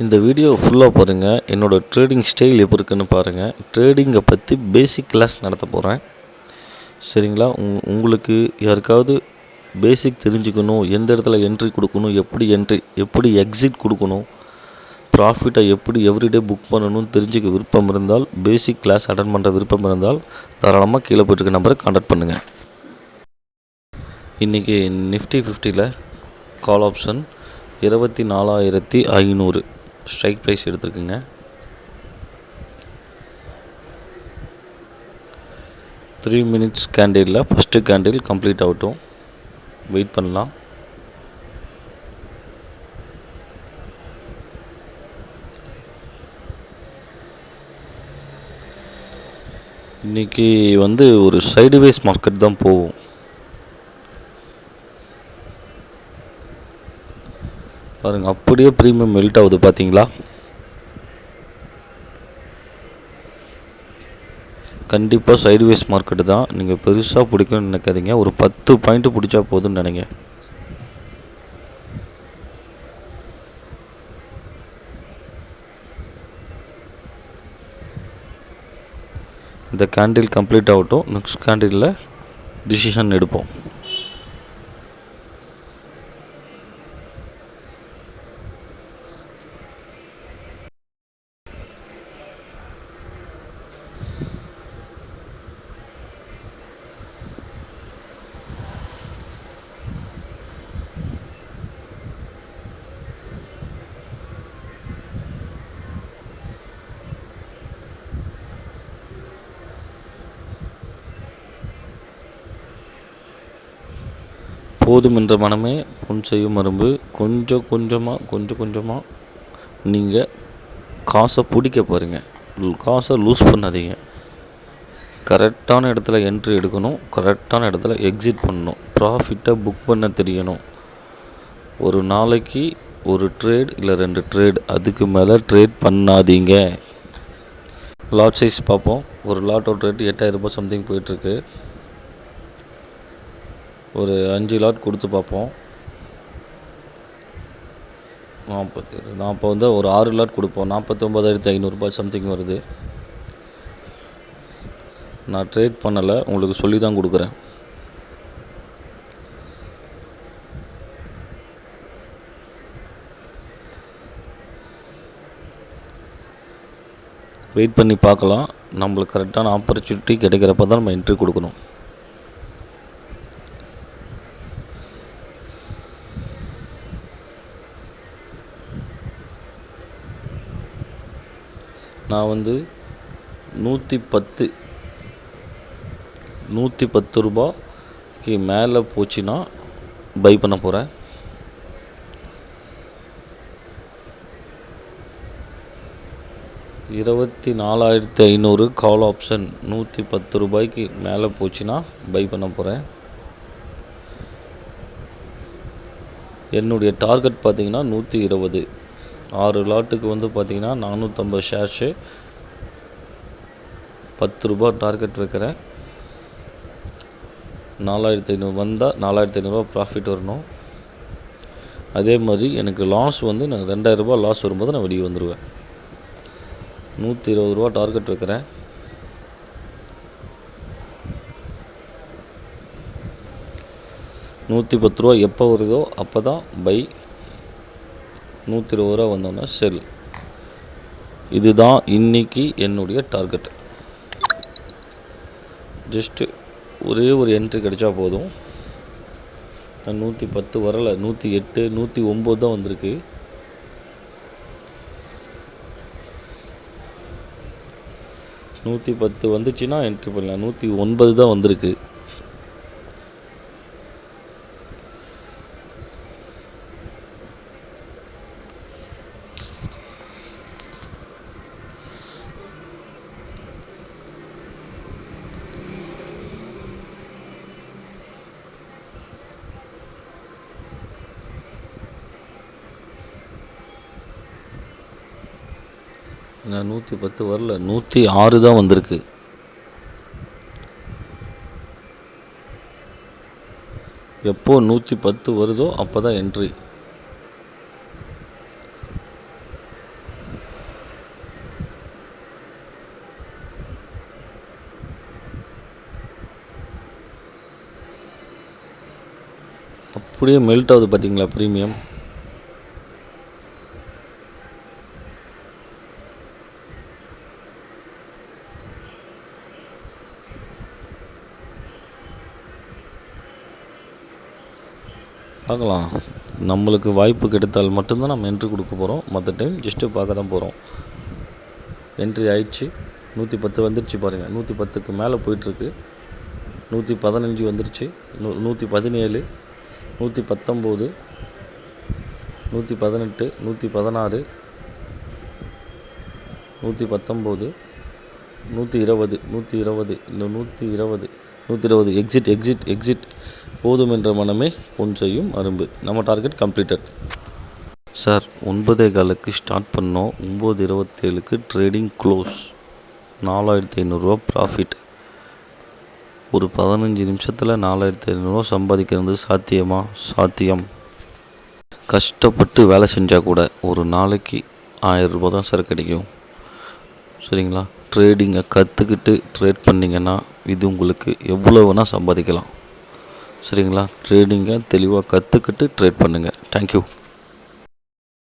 இந்த வீடியோ ஃபுல்லாக பாருங்கள் என்னோடய ட்ரேடிங் ஸ்டைல் எப்படி இருக்குன்னு பாருங்கள் ட்ரேடிங்கை பற்றி பேசிக் கிளாஸ் நடத்த போகிறேன் சரிங்களா? உங் உங்களுக்கு யாருக்காவது பேசிக் தெரிஞ்சுக்கணும் எந்த இடத்துல என்ட்ரி கொடுக்கணும் எப்படி என்ட்ரி எப்படி எக்ஸிட் கொடுக்கணும் ப்ராஃபிட்டை எப்படி எவ்ரிடே புக் பண்ணணும்னு தெரிஞ்சுக்க விருப்பம் இருந்தால் பேசிக் கிளாஸ் அட்டன் பண்ணுற விருப்பம் இருந்தால் தாராளமாக கீழே போயிட்டுருக்க நம்பரை கான்டாக்ட் பண்ணுங்கள் இன்றைக்கி நிஃப்டி ஃபிஃப்டியில் கால் ஆப்ஷன் இருபத்தி நாலாயிரத்தி ஐநூறு. ஸ்ட்ரைக் ப்ரைஸ் எடுத்துருக்குங்க. த்ரீ மினிட்ஸ் கேண்டிலில் ஃபஸ்ட்டு கேண்டில் கம்ப்ளீட் ஆகட்டும். வெயிட் பண்ணலாம். இன்றைக்கி வந்து ஒரு சைடுவேஸ் மார்க்கெட் தான் போகும். பாருங்கள் அப்படியே ப்ரீமியம் மெல்ட் ஆகுது பார்த்தீங்களா கண்டிப்பாக சைடுவேஸ் மார்க்கெட்டு தான். நீங்கள் பெருசாக பிடிக்கணும்னு நினைக்காதீங்க. ஒரு பத்து பாயிண்ட்டு பிடிச்சா போதும்னு நினைங்க. இந்த கேண்டில் கம்ப்ளீட் ஆகட்டும். நெக்ஸ்ட் கேண்டிலில் டிசிஷன் எடுப்போம். போதும் என்ற மனமே பொன் செய்யும் மரும்பு. கொஞ்சம் கொஞ்சமாக கொஞ்சம் கொஞ்சமாக நீங்கள் காசை பிடிக்க பாருங்கள் காசை லூஸ் பண்ணாதீங்க. கரெக்டான இடத்துல என்ட்ரி எடுக்கணும். கரெக்டான இடத்துல எக்ஸிட் பண்ணணும். ப்ராஃபிட்டை புக் பண்ண தெரியணும். ஒரு நாளைக்கு ஒரு ட்ரேட் இல்லை ரெண்டு ட்ரேட் அதுக்கு மேலே ட்ரேட் பண்ணாதீங்க. லாட் சைஸ் பார்ப்போம். ஒரு லாட்டோட ரேட் எட்டாயிரரூபா சம்திங் போயிட்டுருக்கு. ஒரு அஞ்சு லாட் கொடுத்து பார்ப்போம். நாற்பத்தி நாற்பது வந்து ஒரு ஆறு லாட் கொடுப்போம். நாற்பத்தி ஒம்பதாயிரத்தி ஐநூறுரூபா சம்திங் வருது. நான் ட்ரேட் பண்ணலை உங்களுக்கு சொல்லி தான் கொடுக்குறேன். வெயிட் பண்ணி பார்க்கலாம். நம்மளுக்கு கரெக்டான ஆப்பர்ச்சுனிட்டி கிடைக்கிறப்ப தான் நம்ம என்ட்ரி கொடுக்கணும். நான் வந்து நூற்றி பத்து நூற்றி பத்து ரூபாய்க்கு மேலே போச்சுன்னா பை பண்ண போகிறேன் இருபத்தி நாலாயிரத்தி ஐநூறு கால் ஆப்ஷன் நூற்றி பத்து ரூபாய்க்கு மேலே போச்சுன்னா பை பண்ண போகிறேன் என்னுடைய டார்கெட் பார்த்திங்கன்னா நூற்றி இருபது. ஆறு லாட்டுக்கு வந்து பார்த்திங்கன்னா நானூற்றம்பது ஷேர்ஸு. பத்து ரூபா டார்கெட் வைக்கிறேன். நாலாயிரத்தி ஐநூறு வந்தால் நாலாயிரத்தி ஐநூறுரூவா ப்ராஃபிட் வரணும். அதே மாதிரி எனக்கு லாஸ் வந்து நான் ரெண்டாயிரரூபா லாஸ் வரும்போது நான் வெளியே வந்துடுவேன் நூற்றி இருபது ரூபா டார்கெட் வைக்கிறேன். நூற்றி பத்து ரூபா எப்போ வருதோ அப்போ தான் பை நூற்றி இருபது ரூபா வந்தோன்னா செல். இதுதான் இன்றைக்கி என்னுடைய டார்கெட் ஜஸ்ட்டு ஒரே ஒரு என்ட்ரி கிடைச்சா போதும். நான் நூற்றி பத்து வரலை. நூற்றி எட்டு நூற்றி ஒம்பது தான் வந்திருக்கு. நூற்றி பத்து வந்துச்சுன்னா என்ட்ரி பண்ணலாம். நூற்றி ஒன்பது தான் வந்திருக்கு. நான் நூற்றி பத்து வரல நூற்றி ஆறு தான் வந்திருக்கு. எப்போ நூற்றி பத்து வருதோ அப்போ தான் என்ட்ரி அப்படியே மெல்ட் ஆகுது பார்த்தீங்களா ப்ரீமியம் பார்க்கலாம். நம்மளுக்கு வாய்ப்பு கிடைத்தால் மட்டும்தான் நம்ம என்ட்ரி கொடுக்க போகிறோம் மற்ற டைம் ஜஸ்ட்டு பார்க்க தான் போகிறோம் என்ட்ரி ஆயிடுச்சு. நூற்றி பத்து வந்துருச்சு பாருங்கள் நூற்றி பத்துக்கு மேலே போயிட்டுருக்கு. நூற்றி பதினஞ்சு வந்துருச்சு. நூ நூற்றி பதினேழு நூற்றி பத்தொம்போது நூற்றி பதினெட்டு நூற்றி பதினாறு நூற்றி பத்தொம்போது நூற்றி இருபது நூற்றி இருபது இந்த நூற்றி இருபது நூற்றி இருபது எக்ஸிட் எக்ஸிட் எக்ஸிட் போதும் என்ற மனமே பொன் செய்யும் அரும்பு. நம்ம டார்கெட் கம்ப்ளீட்டட் சார் ஒன்பதே காலுக்கு ஸ்டார்ட் பண்ணோம். ஒம்பது இருபத்தேழுக்கு ட்ரேடிங் க்ளோஸ் நாலாயிரத்தி ஐநூறுரூவா ப்ராஃபிட் ஒரு பதினஞ்சு நிமிஷத்தில் நாலாயிரத்தி ஐநூறுரூவா சம்பாதிக்கிறது சாத்தியமா? சாத்தியம். கஷ்டப்பட்டு வேலை செஞ்சால் கூட ஒரு நாளைக்கு ஆயிரரூபா தான் சார் கிடைக்கும். சரிங்களா? ட்ரேடிங்கை கற்றுக்கிட்டு ட்ரேட் பண்ணிங்கன்னா இது உங்களுக்கு எவ்வளோ வேணால் சம்பாதிக்கலாம். சரிங்களா? ட்ரேடிங்கை தெளிவாக கற்றுக்கிட்டு ட்ரேட் பண்ணுங்கள் தேங்க்யூ